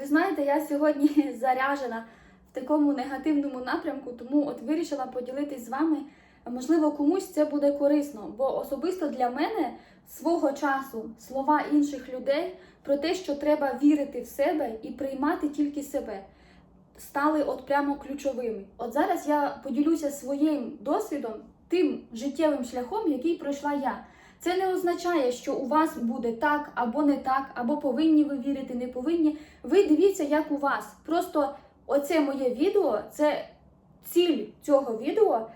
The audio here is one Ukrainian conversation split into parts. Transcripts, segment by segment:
Ви знаєте, я сьогодні заряжена в такому негативному напрямку, тому от вирішила поділитись з вами. Можливо, комусь це буде корисно, бо особисто для мене свого часу слова інших людей про те, що треба вірити в себе і приймати тільки себе, стали от прямо ключовими. От зараз я поділюся своїм досвідом, тим життєвим шляхом, який пройшла я. Це не означає, що у вас буде так або не так, або повинні ви вірити, не повинні. Ви дивіться, як у вас. Просто оце моє відео, це ціль цього відео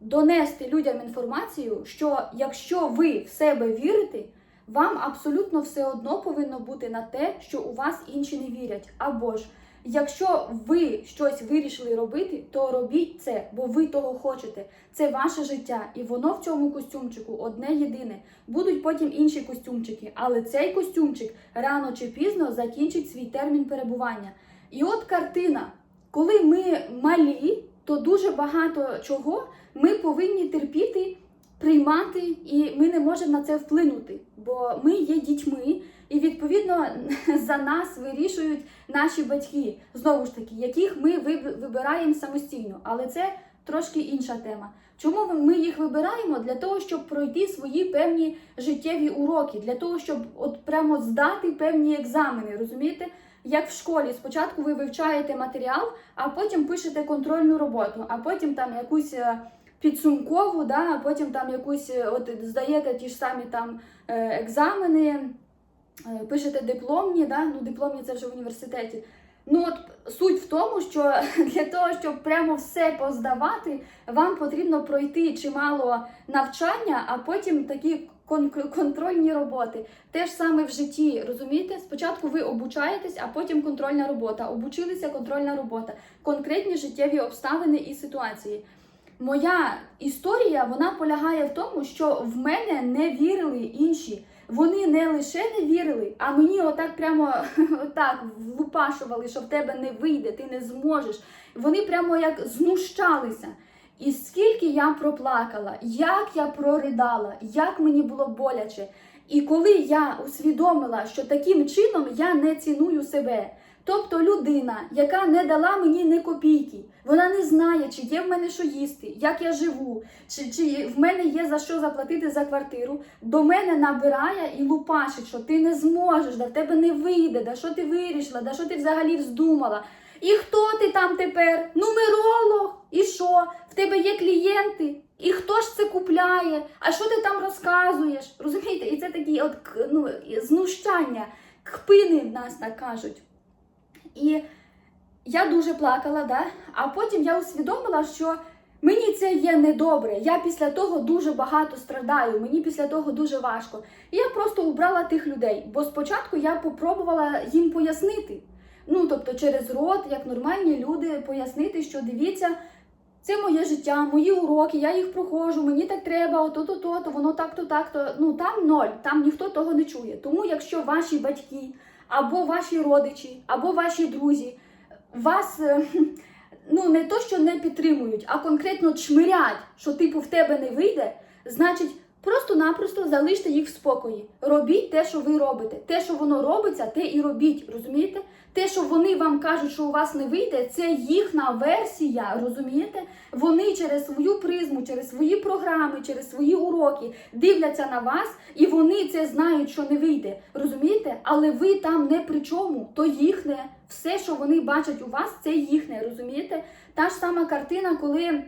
донести людям інформацію, що якщо ви в себе вірите, вам абсолютно все одно повинно бути на те, що у вас інші не вірять. Або ж, якщо ви щось вирішили робити, то робіть це, бо ви того хочете. Це ваше життя, і воно в цьому костюмчику одне єдине. Будуть потім інші костюмчики, але цей костюмчик рано чи пізно закінчить свій термін перебування. І от картина, коли ми малі, то дуже багато чого ми повинні терпіти, приймати, і ми не можемо на це вплинути, бо ми є дітьми, і відповідно за нас вирішують наші батьки, знову ж таки, яких ми виб- вибираємо самостійно. Але це трошки інша тема. Чому ми їх вибираємо? Для того, щоб пройти свої певні життєві уроки, для того, щоб от прямо здати певні екзамени, розумієте? Як в школі, спочатку ви вивчаєте матеріал, а потім пишете контрольну роботу, а потім там якусь е, підсумкову, да, а потім там якусь е, от здаєте ті ж самі там е, екзамени, пишете дипломні, да, ну дипломні це вже в університеті. Ну от суть в тому, що для того, щоб прямо все поздавати, вам потрібно пройти чимало навчання, а потім такі контрольні роботи. Те ж саме в житті, розумієте? Спочатку ви обучаєтесь, а потім контрольна робота. Обучилися контрольна робота, конкретні життєві обставини і ситуації. Моя історія вона полягає в тому, що в мене не вірили інші. Вони не лише не вірили, а мені отак прямо отак влупашували, що в тебе не вийде, ти не зможеш. Вони прямо як знущалися. І скільки я проплакала, як я проридала, як мені було боляче. І коли я усвідомила, що таким чином я не ціную себе. Тобто людина, яка не дала мені ні копійки, вона не знає, чи є в мене що їсти, як я живу, чи, чи в мене є за що заплатити за квартиру, до мене набирає і лупашить, що ти не зможеш, да в тебе не вийде, да що ти вирішила, да що ти взагалі вздумала. І хто ти там тепер? Нумеролог? І що? В тебе є клієнти? І хто ж це купляє? А що ти там розказуєш? Розумієте? І це такі от ну, знущання, кпини в нас так кажуть. І я дуже плакала, да? а потім я усвідомила, що мені це є недобре. Я після того дуже багато страдаю, мені після того дуже важко. І я просто убрала тих людей, бо спочатку я попробувала їм пояснити. Ну, тобто, через рот, як нормальні люди, пояснити, що дивіться, це моє життя, мої уроки, я їх проходжу, мені так треба, ото то то воно так-то, так-то. Ну там ноль, там ніхто того не чує. Тому якщо ваші батьки, або ваші родичі, або ваші друзі вас е, ну не то, що не підтримують, а конкретно чмирять, що типу в тебе не вийде, значить. Просто-напросто залиште їх в спокої. Робіть те, що ви робите. Те, що воно робиться, те і робіть. Розумієте? Те, що вони вам кажуть, що у вас не вийде, це їхня версія. Розумієте? Вони через свою призму, через свої програми, через свої уроки дивляться на вас, і вони це знають, що не вийде. Розумієте? Але ви там не при чому, то їхнє. Все, що вони бачать у вас, це їхнє. Розумієте? Та ж сама картина, коли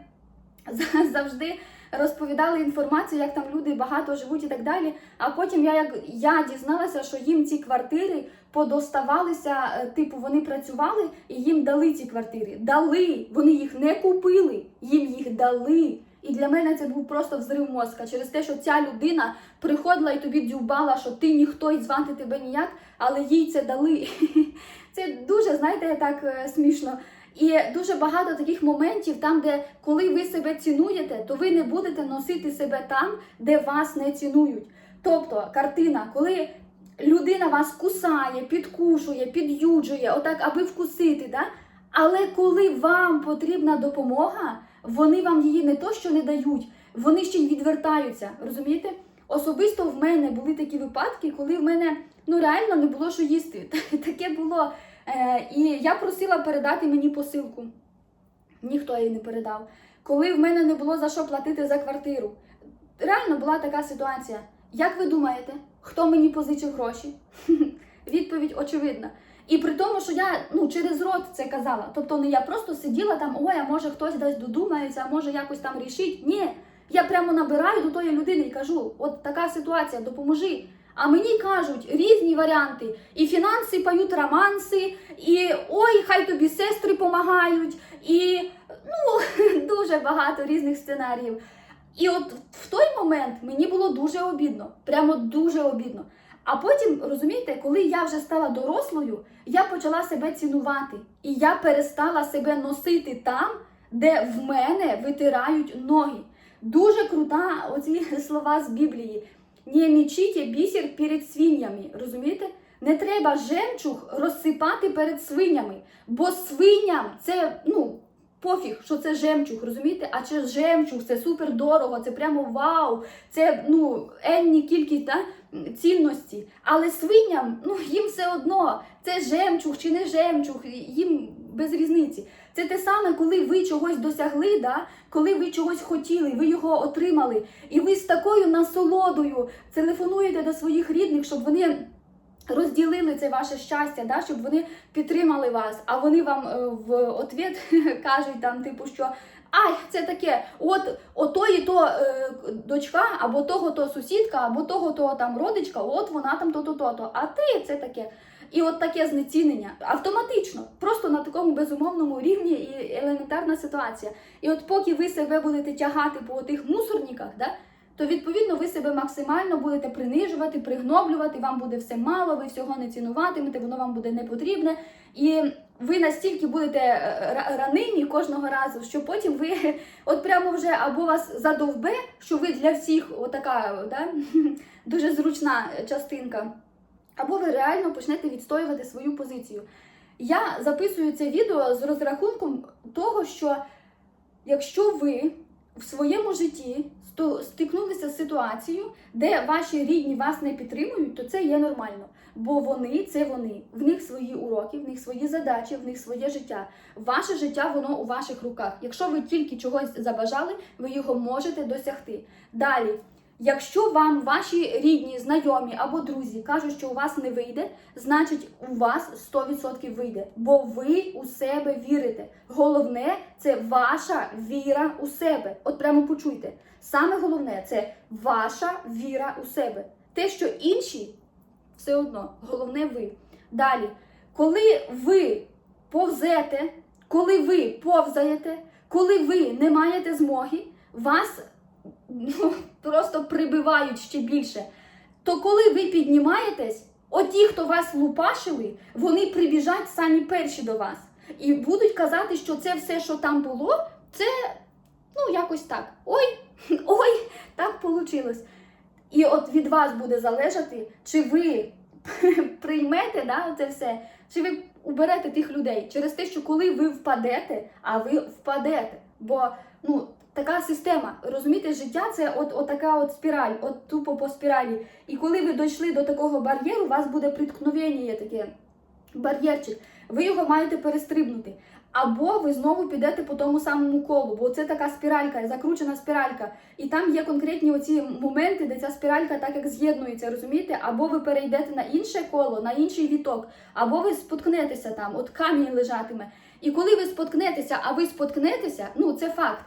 завжди розповідали інформацію, як там люди багато живуть і так далі. А потім я як я дізналася, що їм ці квартири подоставалися, е, типу, вони працювали і їм дали ці квартири. Дали, вони їх не купили, їм їх дали. І для мене це був просто взрив мозка через те, що ця людина приходила і тобі дзюбала, що ти ніхто і звати тебе ніяк, але їй це дали. Це дуже, знаєте, так е, смішно. І дуже багато таких моментів, там, де коли ви себе цінуєте, то ви не будете носити себе там, де вас не цінують. Тобто, картина, коли людина вас кусає, підкушує, під'юджує, отак, аби вкусити, да? але коли вам потрібна допомога, вони вам її не то, що не дають, вони ще й відвертаються. Розумієте? Особисто в мене були такі випадки, коли в мене ну реально не було що їсти. Таке було і я просила передати мені посилку. Ніхто її не передав. Коли в мене не було за що платити за квартиру. Реально була така ситуація. Як ви думаєте, хто мені позичив гроші? Відповідь очевидна. І при тому, що я ну через рот це казала. Тобто не я просто сиділа там, ой, а може хтось десь додумається, а може якось там рішить. Ні, я прямо набираю до тої людини і кажу: от така ситуація, допоможи. А мені кажуть різні варіанти. І фінанси пають романси, і ой, хай тобі сестри помагають, і ну дуже багато різних сценаріїв. І от в той момент мені було дуже обідно, прямо дуже обідно. А потім, розумієте, коли я вже стала дорослою, я почала себе цінувати. І я перестала себе носити там, де в мене витирають ноги. Дуже крута оці слова з Біблії. Не мічіть бісер перед свиньями. Розумієте? Не треба жемчуг розсипати перед свинями, бо свиням це ну пофіг, що це жемчуг, розумієте? А чи жемчуг це супер дорого, це прямо вау, це ну енні кількість да, цінності. Але свиням ну їм все одно, це жемчуг чи не жемчуг, їм без різниці. Це те саме, коли ви чогось досягли, да? коли ви чогось хотіли, ви його отримали, і ви з такою насолодою телефонуєте до своїх рідних, щоб вони розділили це ваше щастя, да? щоб вони підтримали вас, а вони вам е, в ответ кажуть там, типу, що. Ай, це таке, от отої то е, дочка, або того то сусідка, або того то там родичка, от вона там то-то, то-то. А ти це таке. І от таке знецінення автоматично, просто на такому безумовному рівні і елементарна ситуація. І от поки ви себе будете тягати по тих мусорниках, да, то відповідно ви себе максимально будете принижувати, пригноблювати, вам буде все мало, ви всього не цінуватимете, воно вам буде не потрібне. І ви настільки будете е, ра- ранимі кожного разу, що потім ви от прямо вже або вас задовбе, що ви для всіх отака да, дуже зручна частинка. Або ви реально почнете відстоювати свою позицію. Я записую це відео з розрахунком того, що якщо ви в своєму житті стикнулися з ситуацією, де ваші рідні вас не підтримують, то це є нормально. Бо вони це вони. В них свої уроки, в них свої задачі, в них своє життя. Ваше життя воно у ваших руках. Якщо ви тільки чогось забажали, ви його можете досягти. Далі. Якщо вам ваші рідні, знайомі або друзі кажуть, що у вас не вийде, значить у вас 100% вийде, бо ви у себе вірите. Головне це ваша віра у себе. От прямо почуйте. Саме головне це ваша віра у себе. Те, що інші, все одно, головне ви. Далі, коли ви повзете, коли ви повзаєте, коли ви не маєте змоги, вас ну, просто прибивають ще більше. То коли ви піднімаєтесь, оті, хто вас лупашили, вони прибіжать самі перші до вас і будуть казати, що це все, що там було, це ну якось так. Ой, ой, так вийшло. І от від вас буде залежати, чи ви приймете да, це все, чи ви уберете тих людей через те, що коли ви впадете, а ви впадете. Бо ну, така система, розумієте, життя це от, от така от спіраль, от тупо по спіралі. І коли ви дійшли до такого бар'єру, у вас буде приткновення таке бар'єрчик. Ви його маєте перестрибнути. Або ви знову підете по тому самому колу, бо це така спіралька, закручена спіралька. І там є конкретні оці моменти, де ця спіралька так як з'єднується, розумієте? Або ви перейдете на інше коло, на інший віток, або ви споткнетеся там, от камінь лежатиме. І коли ви споткнетеся, а ви споткнетеся, ну це факт.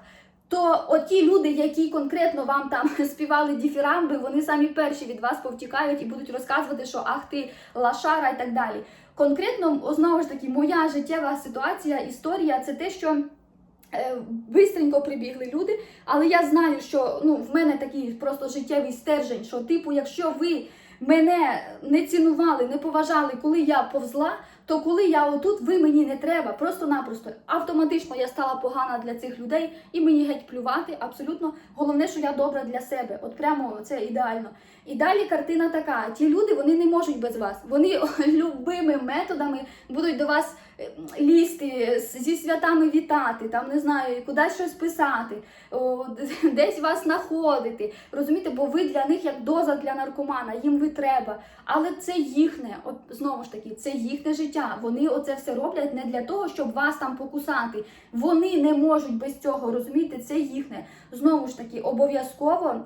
То оті люди, які конкретно вам там співали діфірамби, вони самі перші від вас повтікають і будуть розказувати, що ах ти лашара і так далі. Конкретно, знову ж таки, моя життєва ситуація, історія це те, що е, бистренько прибігли люди, але я знаю, що ну, в мене такий просто життєвий стержень, що, типу, якщо ви мене не цінували, не поважали, коли я повзла, то коли я отут, ви мені не треба, просто-напросто. Автоматично я стала погана для цих людей і мені геть плювати. Абсолютно головне, що я добра для себе. От прямо це ідеально. І далі картина така: ті люди вони не можуть без вас. Вони любими методами будуть до вас е, лізти, зі святами вітати, там не знаю, кудись щось писати, о, десь вас знаходити. Розумієте, бо ви для них як доза для наркомана, їм ви треба. Але це їхнє, от знову ж таки, це їхнє життя. Вони оце все роблять не для того, щоб вас там покусати. Вони не можуть без цього, розумієте, це їхнє. Знову ж таки, обов'язково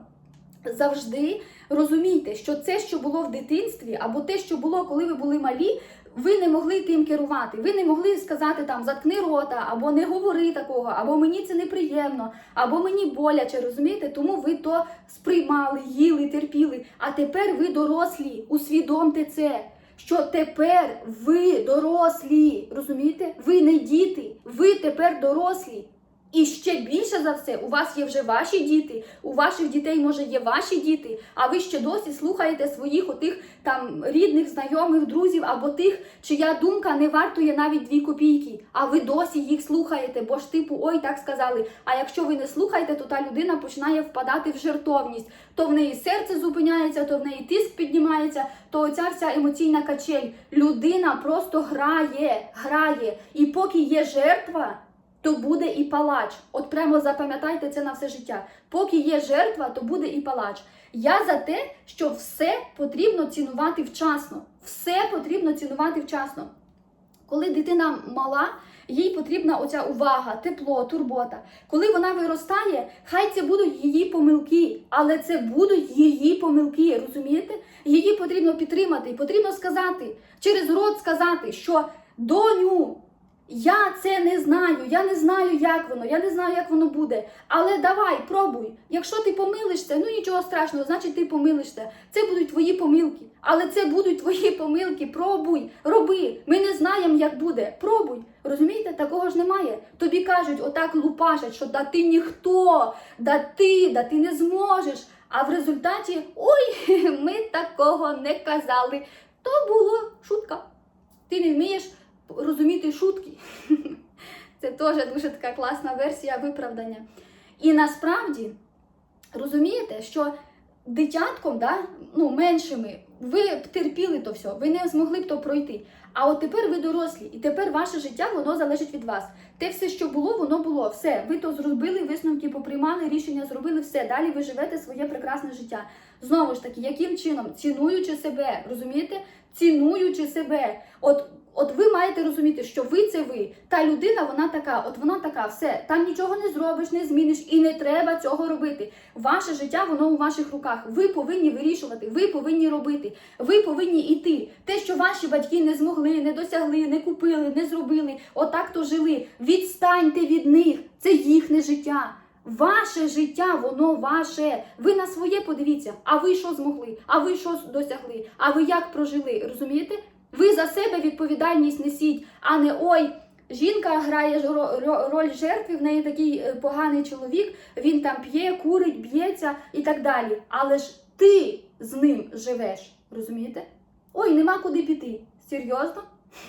завжди розумійте, що це, що було в дитинстві, або те, що було, коли ви були малі, ви не могли тим керувати. Ви не могли сказати там заткни рота, або не говори такого, або мені це неприємно, або мені боляче, розумієте? Тому ви то сприймали, їли, терпіли. А тепер ви дорослі, усвідомте це. Що тепер ви дорослі, розумієте? Ви не діти, ви тепер дорослі. І ще більше за все, у вас є вже ваші діти, у ваших дітей, може, є ваші діти, а ви ще досі слухаєте своїх отих там рідних, знайомих, друзів або тих, чия думка не вартує навіть дві копійки. А ви досі їх слухаєте, бо ж типу, ой, так сказали. А якщо ви не слухаєте, то та людина починає впадати в жертовність. То в неї серце зупиняється, то в неї тиск піднімається, то оця вся емоційна качель. Людина просто грає, грає. І поки є жертва то буде і палач. От прямо запам'ятайте це на все життя. Поки є жертва, то буде і палач. Я за те, що все потрібно цінувати вчасно. Все потрібно цінувати вчасно. Коли дитина мала, їй потрібна оця увага, тепло, турбота. Коли вона виростає, хай це будуть її помилки, але це будуть її помилки, розумієте? Її потрібно підтримати, потрібно сказати, через рот сказати, що доню. Я це не знаю, я не знаю, як воно, я не знаю, як воно буде. Але давай, пробуй. Якщо ти помилишся, ну нічого страшного, значить ти помилишся. Це будуть твої помилки. Але це будуть твої помилки. Пробуй, роби. Ми не знаємо, як буде. Пробуй. Розумієте, такого ж немає. Тобі кажуть, отак лупашать, що да ти ніхто, да ти, да ти не зможеш. А в результаті ой, ми такого не казали. То було шутка. Ти не вмієш розуміти шутки. Це теж дуже така класна версія виправдання. І насправді розумієте, що дитятком, да, ну, меншими, ви б терпіли то все, ви не змогли б то пройти. А от тепер ви дорослі, і тепер ваше життя воно залежить від вас. Те все, що було, воно було. Все, ви то зробили висновки, поприймали рішення, зробили все. Далі ви живете своє прекрасне життя. Знову ж таки, яким чином? Цінуючи себе, розумієте? Цінуючи себе. От От ви маєте розуміти, що ви це ви. Та людина, вона така, от вона така, все, там нічого не зробиш, не зміниш, і не треба цього робити. Ваше життя, воно у ваших руках. Ви повинні вирішувати, ви повинні робити, ви повинні йти. Те, що ваші батьки не змогли, не досягли, не купили, не зробили, отак то жили. Відстаньте від них. Це їхнє життя. Ваше життя, воно ваше. Ви на своє подивіться, а ви що змогли? А ви що досягли? А ви як прожили? Розумієте? Ви за себе відповідальність несіть, а не ой. Жінка грає роль жертви, в неї такий е, поганий чоловік, він там п'є, курить, б'ється і так далі. Але ж ти з ним живеш, розумієте? Ой, нема куди піти. Серйозно?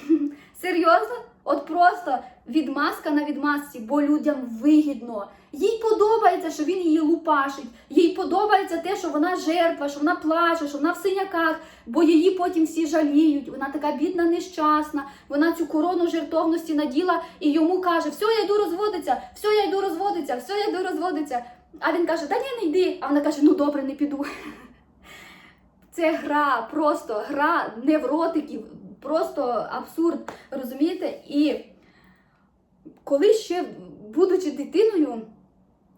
Серйозно? От просто відмазка на відмазці, бо людям вигідно. Їй подобається, що він її лупашить. Їй подобається те, що вона жертва, що вона плаче, що вона в синяках, бо її потім всі жаліють. Вона така бідна, нещасна. Вона цю корону жертовності наділа і йому каже: все, я йду розводитися, все, я йду розводитися, все, я йду розводитися. А він каже: Та ні, не йди. А вона каже: Ну добре, не піду. Це гра, просто гра невротиків, просто абсурд. Розумієте? І коли ще, будучи дитиною,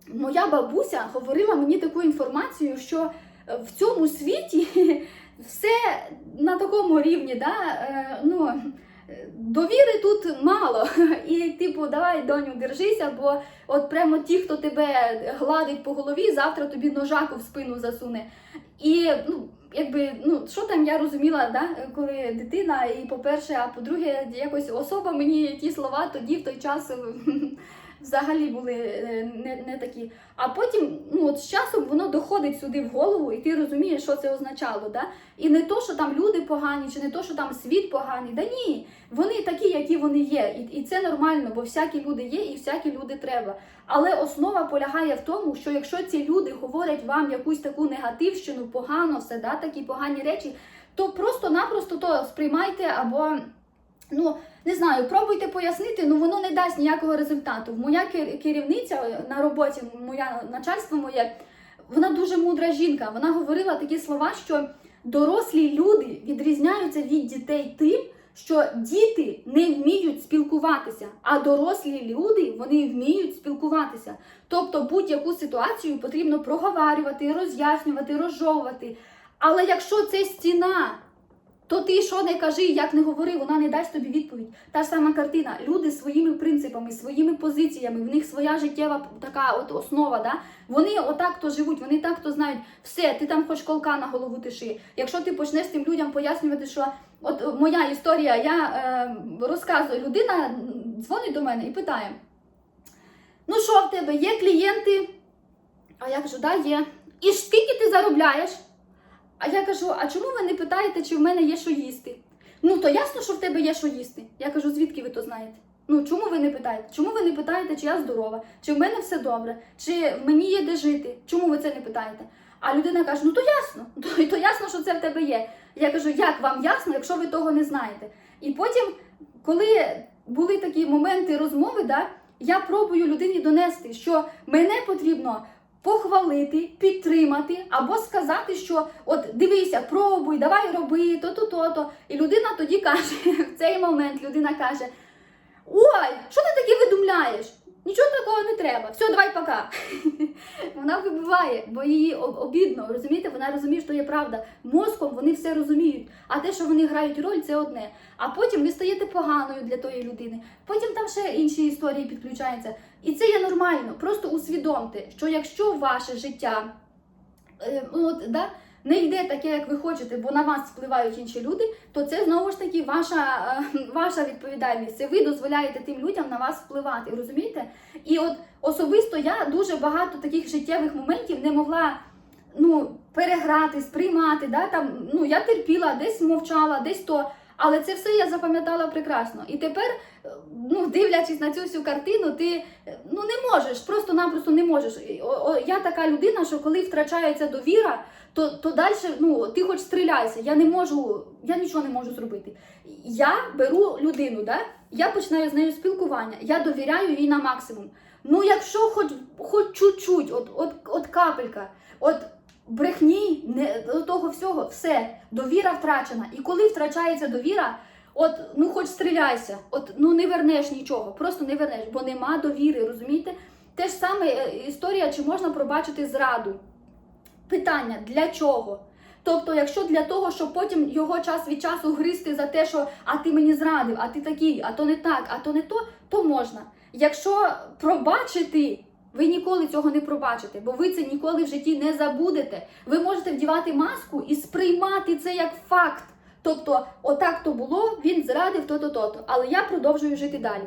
моя бабуся говорила мені таку інформацію, що в цьому світі все на такому рівні, да, е, ну, довіри тут мало. І, типу, давай, доню, держися, бо от прямо ті, хто тебе гладить по голові, завтра тобі ножаку в спину засуне. І, ну, якби, ну, що там я розуміла, да, коли дитина, і по-перше, а по-друге, якось особа мені ті слова тоді в той час взагалі були е, не, не такі. А потім, ну от з часом воно доходить сюди в голову, і ти розумієш, що це означало. Да? І не то, що там люди погані, чи не то, що там світ поганий. Да ні, вони такі, які вони є. І, і це нормально, бо всякі люди є, і всякі люди треба. Але основа полягає в тому, що якщо ці люди говорять вам якусь таку негативщину, погано все, да, такі погані речі, то просто-напросто то сприймайте або. Ну, не знаю, пробуйте пояснити, ну воно не дасть ніякого результату. Моя кер- керівниця на роботі, моя начальство моє, вона дуже мудра жінка. Вона говорила такі слова, що дорослі люди відрізняються від дітей тим, що діти не вміють спілкуватися, а дорослі люди вони вміють спілкуватися. Тобто будь-яку ситуацію потрібно проговарювати, роз'яснювати, розжовувати. Але якщо це стіна, то ти що не кажи, як не говори, вона не дасть тобі відповідь. Та ж сама картина. Люди своїми принципами, своїми позиціями, в них своя життєва така от основа. Да? Вони отак то живуть, вони так то знають. Все, ти там хоч колка на голову тиши. Якщо ти почнеш тим людям пояснювати, що от моя історія, я е, розказую, людина дзвонить до мене і питає: ну що в тебе, є клієнти? А я кажу, да, є. І скільки ти заробляєш? А я кажу: а чому ви не питаєте, чи в мене є що їсти? Ну, то ясно, що в тебе є що їсти. Я кажу, звідки ви то знаєте? Ну, чому ви не питаєте? Чому ви не питаєте, чи я здорова, чи в мене все добре, чи в мені є де жити? Чому ви це не питаєте? А людина каже: ну то ясно, то, то ясно, що це в тебе є. Я кажу, як вам ясно, якщо ви того не знаєте? І потім, коли були такі моменти розмови, да, я пробую людині донести, що мене потрібно похвалити, підтримати або сказати, що от дивися, пробуй, давай роби, то-то, то-то. І людина тоді каже, в цей момент людина каже: Ой, що ти таке видумляєш? Нічого такого не треба. Все, давай пока. Вона вибиває, бо її обідно, розумієте? Вона розуміє, що є правда. Мозком вони все розуміють. А те, що вони грають роль, це одне. А потім ви стаєте поганою для тої людини. Потім там ще інші історії підключаються. І це є нормально. Просто усвідомте, що якщо ваше життя е, от, да, не йде таке, як ви хочете, бо на вас впливають інші люди, то це знову ж таки ваша, е, ваша відповідальність. Це ви дозволяєте тим людям на вас впливати. Розумієте? І от особисто я дуже багато таких життєвих моментів не могла. Ну, переграти, сприймати, да, там, ну, я терпіла, десь мовчала, десь то. Але це все я запам'ятала прекрасно. І тепер, е, ну, дивлячись на цю всю картину, ти е, ну, не можеш, просто-напросто не можеш. Я така людина, що коли втрачається довіра, то, то далі ну, ти хоч стріляйся. Я не можу, я нічого не можу зробити. Я беру людину, да? я починаю з нею спілкування, я довіряю їй на максимум. Ну, якщо хоч, хоч чуть-чуть, от, от, от капелька, от брехні, не, того всього, все, довіра втрачена. І коли втрачається довіра, от ну хоч стріляйся, от ну не вернеш нічого, просто не вернеш, бо нема довіри, розумієте? Те ж саме е, історія, чи можна пробачити зраду. Питання для чого? Тобто, якщо для того, щоб потім його час від часу гризти за те, що а ти мені зрадив, а ти такий, а то не так, а то не то, то можна. Якщо пробачити, ви ніколи цього не пробачите, бо ви це ніколи в житті не забудете. Ви можете вдівати маску і сприймати це як факт. Тобто, отак то було, він зрадив то-то, то-то. Але я продовжую жити далі.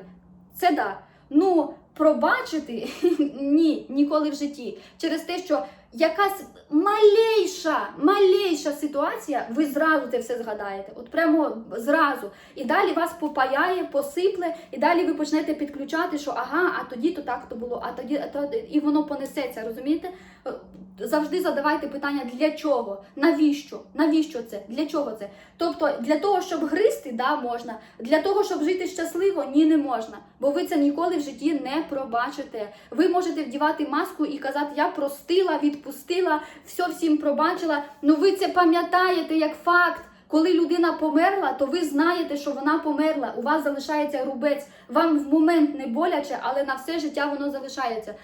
Це да. Ну, пробачити ні, ніколи в житті. Через те, що якась малейша, малейша ситуація, ви зразу це все згадаєте. От прямо зразу. І далі вас попаяє, посипле, і далі ви почнете підключати, що ага, а тоді то так то було, а тоді а то і воно понесеться, розумієте? Е, Завжди задавайте питання для чого, навіщо? Навіщо це? Для чого це? Тобто для того, щоб гризти, да, можна. Для того, щоб жити щасливо, ні, не можна. Бо ви це ніколи в житті не пробачите. Ви можете вдівати маску і казати, я простила, відпустила, все всім пробачила. Ну ви це пам'ятаєте як факт. Коли людина померла, то ви знаєте, що вона померла. У вас залишається рубець. Вам в момент не боляче, але на все життя воно залишається.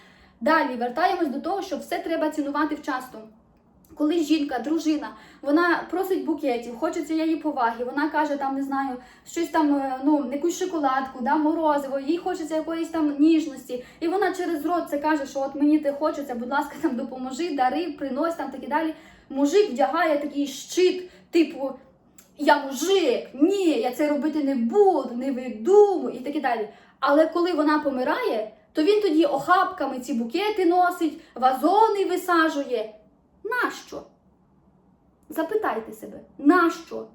Далі вертаємось до того, що все треба цінувати вчасно. Коли жінка, дружина, вона просить букетів, хочеться її поваги, вона каже, там не знаю, щось там, е, ну якусь шоколадку, да, морозиво, їй хочеться якоїсь там ніжності, і вона через рот це каже, що от мені те хочеться, будь ласка, там допоможи, дари, принось там так і далі. Мужик вдягає такий щит, типу, я мужик, ні, я це робити не буду, не видумую і так і далі. Але коли вона помирає, то він тоді охапками ці букети носить, вазони висаджує. Нащо? Запитайте себе, нащо?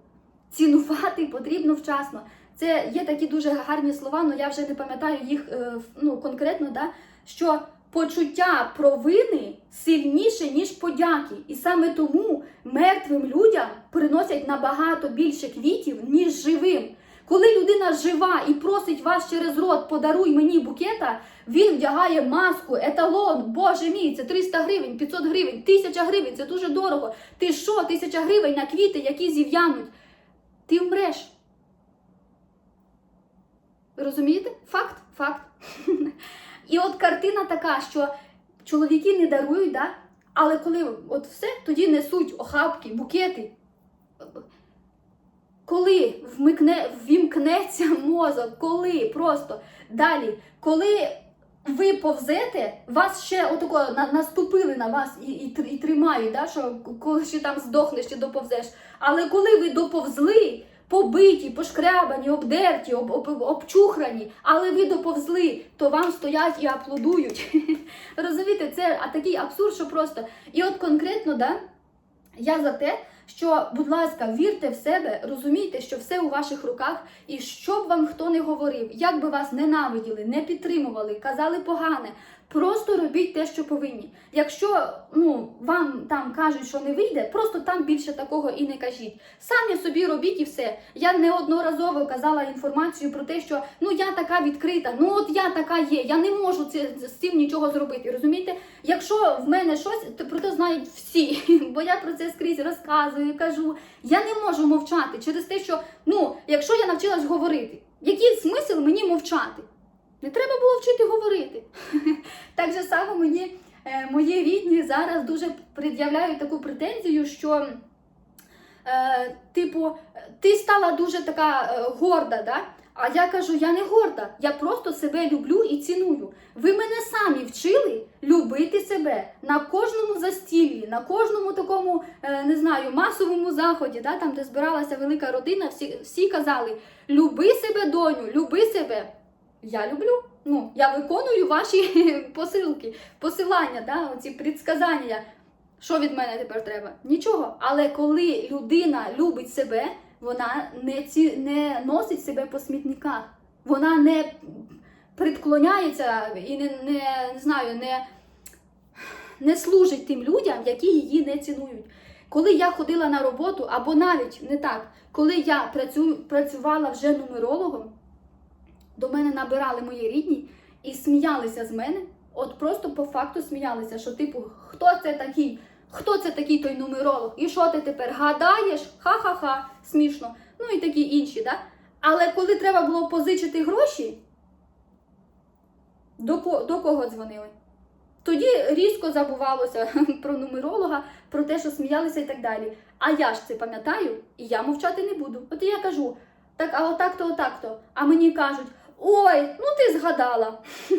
Цінувати потрібно вчасно. Це є такі дуже гарні слова, але я вже не пам'ятаю їх е, ну, конкретно, да? що почуття провини сильніше, ніж подяки. І саме тому мертвим людям приносять набагато більше квітів, ніж живим. Коли людина жива і просить вас через рот, подаруй мені букета, він вдягає маску, еталон, боже мій, це 300 гривень, 500 гривень, 1000 гривень, це дуже дорого. Ти що, 1000 гривень на квіти, які зів'януть? Ти вмреш. Розумієте? Факт, факт. І от картина така, що чоловіки не дарують, да? але коли от все, тоді несуть охапки, букети. Коли вмикне, вімкнеться мозок, коли просто далі, коли ви повзете, вас ще отако на, наступили на вас і, і, і тримають, да, що коли ще там здохнеш чи доповзеш. Але коли ви доповзли, побиті, пошкрябані, обдерті, об, об, обчухрані, але ви доповзли, то вам стоять і аплодують. Розумієте, це такий абсурд, що просто. І от конкретно, да, я за те, що, будь ласка, вірте в себе, розумійте, що все у ваших руках, і що б вам хто не говорив, як би вас ненавиділи, не підтримували, казали погане. Просто робіть те, що повинні. Якщо ну, вам там кажуть, що не вийде, просто там більше такого і не кажіть. Самі собі робіть і все. Я неодноразово казала інформацію про те, що ну я така відкрита, ну от я така є, я не можу це, з цим нічого зробити. Розумієте? Якщо в мене щось, то про це знають всі, бо я про це скрізь розказую, кажу. Я не можу мовчати через те, що ну, якщо я навчилась говорити, який смисл мені мовчати? Не треба було вчити говорити. Так же само мені е, мої рідні зараз дуже пред'являють таку претензію, що, е, типу, ти стала дуже така е, горда, да? А я кажу, я не горда, я просто себе люблю і ціную. Ви мене самі вчили любити себе на кожному застіллі, на кожному такому, не знаю, масовому заході, да, там, де збиралася велика родина, всі, всі казали: люби себе, доню. Я люблю. Ну, я виконую ваші посилки, посилання, да, оці предсказання. Що від мене тепер треба? Нічого. Але коли людина любить себе, вона не, ці, не носить себе по смітниках. Вона не предклоняється і не, не, не знаю, не, не служить тим людям, які її не цінують. Коли я ходила на роботу, або навіть не так, коли я працю, працювала вже нумерологом, до мене набирали мої рідні і сміялися з мене. От просто по факту сміялися, що типу, хто це такий? Хто це такий той нумеролог? І що ти тепер гадаєш? Ха-ха-ха, смішно. Ну і такі інші, да? Але коли треба було позичити гроші, до, до кого дзвонили? Тоді різко забувалося про нумеролога, про те, що сміялися і так далі. А я ж це пам'ятаю, і я мовчати не буду. От я кажу, так, а отак-то, отак-то. А мені кажуть: ой, ну ти згадала.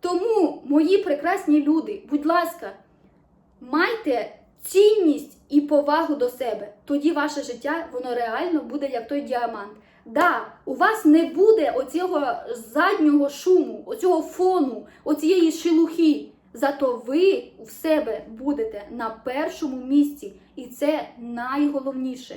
Тому, мої прекрасні люди, будь ласка, майте цінність і повагу до себе. Тоді ваше життя воно реально буде як той діамант. Да, у вас не буде оцього заднього шуму, оцього фону, оцієї шелухи. Зато ви в себе будете на першому місці, і це найголовніше.